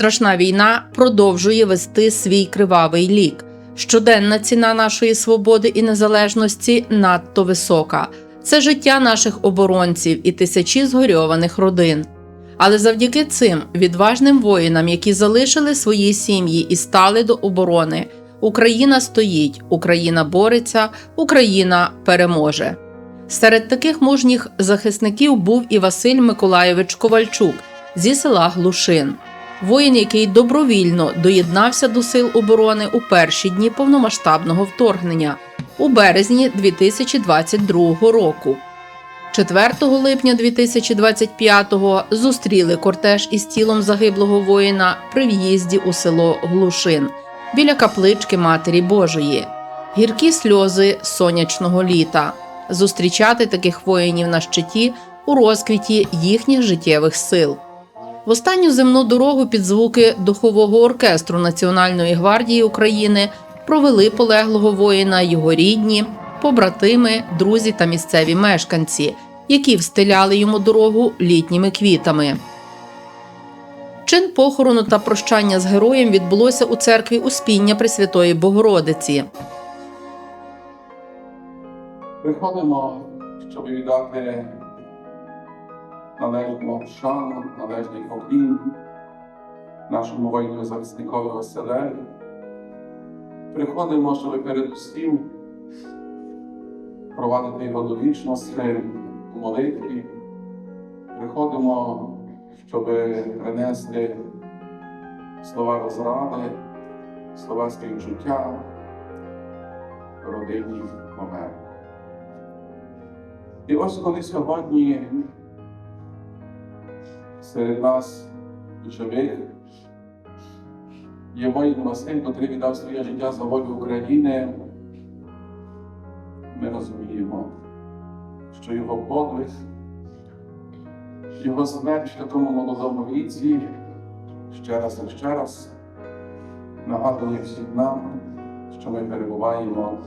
страшна війна продовжує вести свій кривавий лік. Щоденна ціна нашої свободи і незалежності надто висока. Це життя наших оборонців і тисячі згорьованих родин. Але завдяки цим відважним воїнам, які залишили свої сім'ї і стали до оборони, Україна стоїть, Україна бореться, Україна переможе. Серед таких мужніх захисників був і Василь Миколайович Ковальчук зі села Глушин. Воїн, який добровільно доєднався до сил оборони у перші дні повномасштабного вторгнення у березні 2022 року. 4 липня 2025-го зустріли кортеж із тілом загиблого воїна при в'їзді у село Глушин біля каплички Матері Божої. Гіркі сльози сонячного літа. Зустрічати таких воїнів на щиті у розквіті їхніх життєвих сил. В останню земну дорогу під звуки духового оркестру Національної гвардії України провели полеглого воїна його рідні, побратими, друзі та місцеві мешканці, які встиляли йому дорогу літніми квітами. Чин похорону та прощання з героєм відбулося у церкві Успіння Пресвятої Богородиці. Приходимо, щоб віддати належну шану, належний поклін нашому воїну захисникові Василеві. Приходимо, щоб передусім провадити його до вічності у молитві. Приходимо, щоб принести слова розради, слова співчуття родині помер. І ось коли сьогодні серед нас живих є воїн Василь, який віддав своє життя за волю України, ми розуміємо, що його подвиг, його смерть в такому молодому віці ще раз і ще раз нагадує всім нам, що ми перебуваємо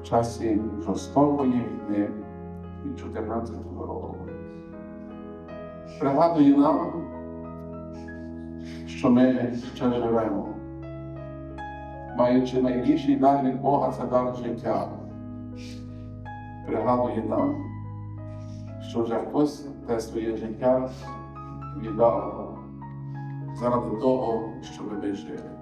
в часі жорстокої війни від 2014 року. Пригадує нам, що ми ще живемо, маючи найбільший дар від Бога це дар життя. Пригадує нам, що вже хтось те своє життя віддав заради того, щоб ми жили.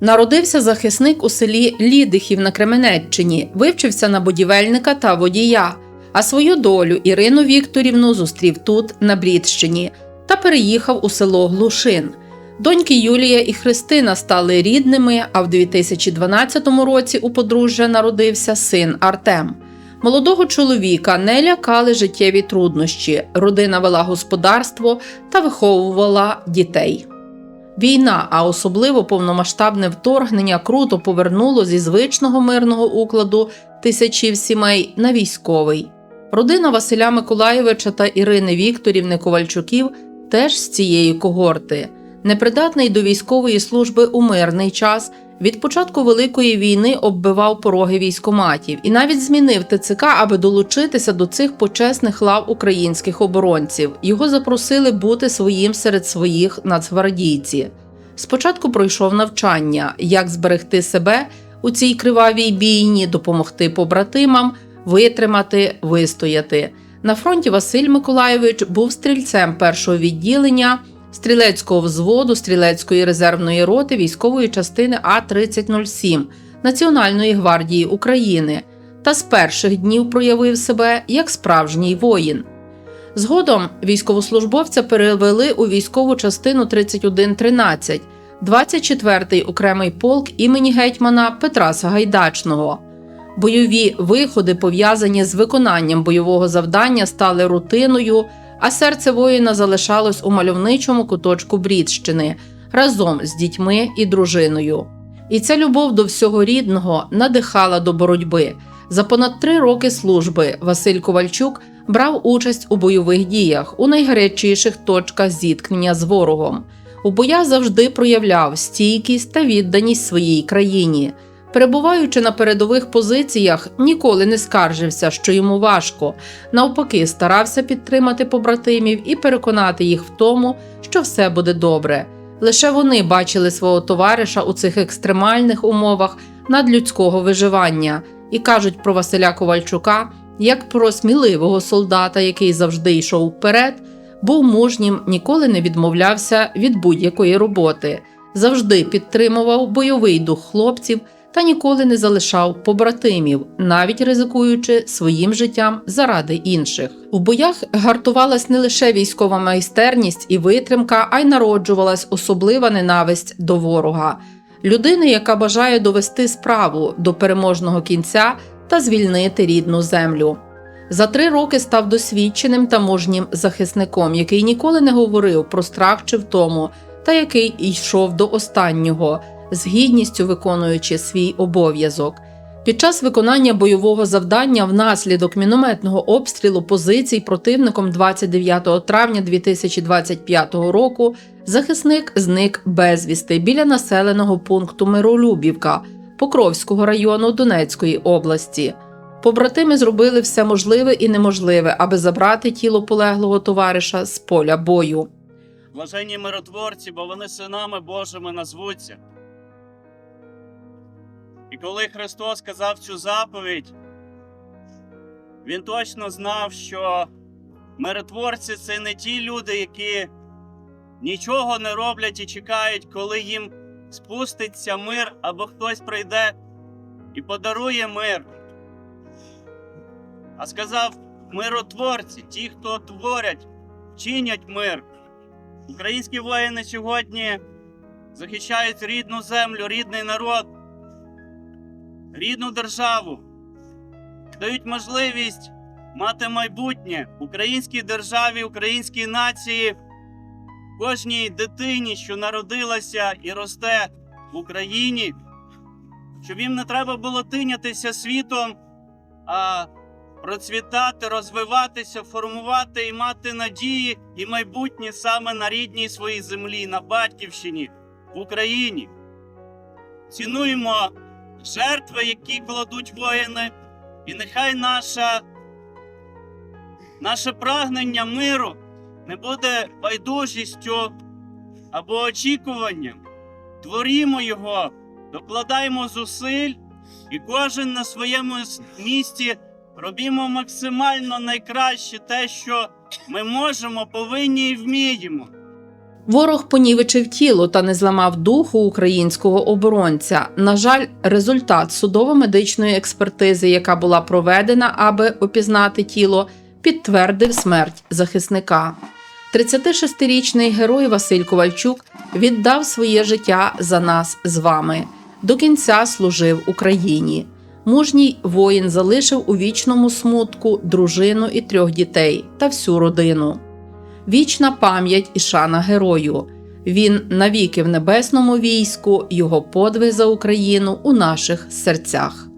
Народився захисник у селі Лідихів на Кременеччині, вивчився на будівельника та водія, а свою долю Ірину Вікторівну зустрів тут, на Брідщині, та переїхав у село Глушин. Доньки Юлія і Христина стали рідними, а в 2012 році у подружжя народився син Артем. Молодого чоловіка не лякали життєві труднощі, родина вела господарство та виховувала дітей. Війна, а особливо повномасштабне вторгнення, круто повернуло зі звичного мирного укладу тисячів сімей на військовий. Родина Василя Миколаєвича та Ірини Вікторівни Ковальчуків теж з цієї когорти. Непридатний до військової служби у мирний час від початку Великої війни оббивав пороги військоматів і навіть змінив ТЦК, аби долучитися до цих почесних лав українських оборонців. Його запросили бути своїм серед своїх нацгвардійці. Спочатку пройшов навчання, як зберегти себе у цій кривавій бійні, допомогти побратимам, витримати, вистояти. На фронті Василь Миколайович був стрільцем першого відділення стрілецького взводу стрілецької резервної роти військової частини А-3007 Національної гвардії України та з перших днів проявив себе як справжній воїн. Згодом військовослужбовця перевели у військову частину 3113, 24-й окремий полк імені гетьмана Петра Сагайдачного. Бойові виходи, пов'язані з виконанням бойового завдання, стали рутиною, а серце воїна залишалось у мальовничому куточку Брідщини разом з дітьми і дружиною. І ця любов до всього рідного надихала до боротьби. За понад три роки служби Василь Ковальчук брав участь у бойових діях у найгарячіших точках зіткнення з ворогом. У боях завжди проявляв стійкість та відданість своїй країні. Перебуваючи на передових позиціях, ніколи не скаржився, що йому важко. Навпаки, старався підтримати побратимів і переконати їх в тому, що все буде добре. Лише вони бачили свого товариша у цих екстремальних умовах надлюдського виживання і кажуть про Василя Ковальчука як про сміливого солдата, який завжди йшов вперед, був мужнім, ніколи не відмовлявся від будь-якої роботи, завжди підтримував бойовий дух хлопців та ніколи не залишав побратимів, навіть ризикуючи своїм життям заради інших. У боях гартувалась не лише військова майстерність і витримка, а й народжувалась особлива ненависть до ворога, людини, яка бажає довести справу до переможного кінця та звільнити рідну землю. За три роки став досвідченим та мужнім захисником, який ніколи не говорив про страх чи втому, та який йшов до останнього, з гідністю виконуючи свій обов'язок. Під час виконання бойового завдання внаслідок мінометного обстрілу позицій противником 29 травня 2025 року захисник зник безвісти біля населеного пункту Миролюбівка Покровського району Донецької області. Побратими зробили все можливе і неможливе, аби забрати тіло полеглого товариша з поля бою. Блаженні миротворці, бо вони синами Божими назвуться. І коли Христос сказав цю заповідь, Він точно знав, що миротворці це не ті люди, які нічого не роблять і чекають, коли їм спуститься мир або хтось прийде і подарує мир. А сказав миротворці, ті, хто творять, чинять мир. Українські воїни сьогодні захищають рідну землю, рідний народ, рідну державу, дають можливість мати майбутнє українській державі, українській нації, кожній дитині, що народилася і росте в Україні, щоб їм не треба було тинятися світом, а процвітати, розвиватися, формувати і мати надії і майбутнє саме на рідній своїй землі, на батьківщині, в Україні. Цінуємо жертви, які кладуть воїни, і нехай наша, наше прагнення миру не буде байдужістю або очікуванням. Творімо його, докладаємо зусиль, і кожен на своєму місці робімо максимально найкраще те, що ми можемо, повинні і вміємо. Ворог понівечив тіло та не зламав духу українського оборонця. На жаль, результат судово-медичної експертизи, яка була проведена, аби опізнати тіло, підтвердив смерть захисника. 36-річний герой Василь Ковальчук віддав своє життя за нас з вами. До кінця служив Україні. Мужній воїн залишив у вічному смутку дружину і трьох дітей та всю родину. Вічна пам'ять і шана герою. Він навіки в небесному війську, його подвиг за Україну у наших серцях.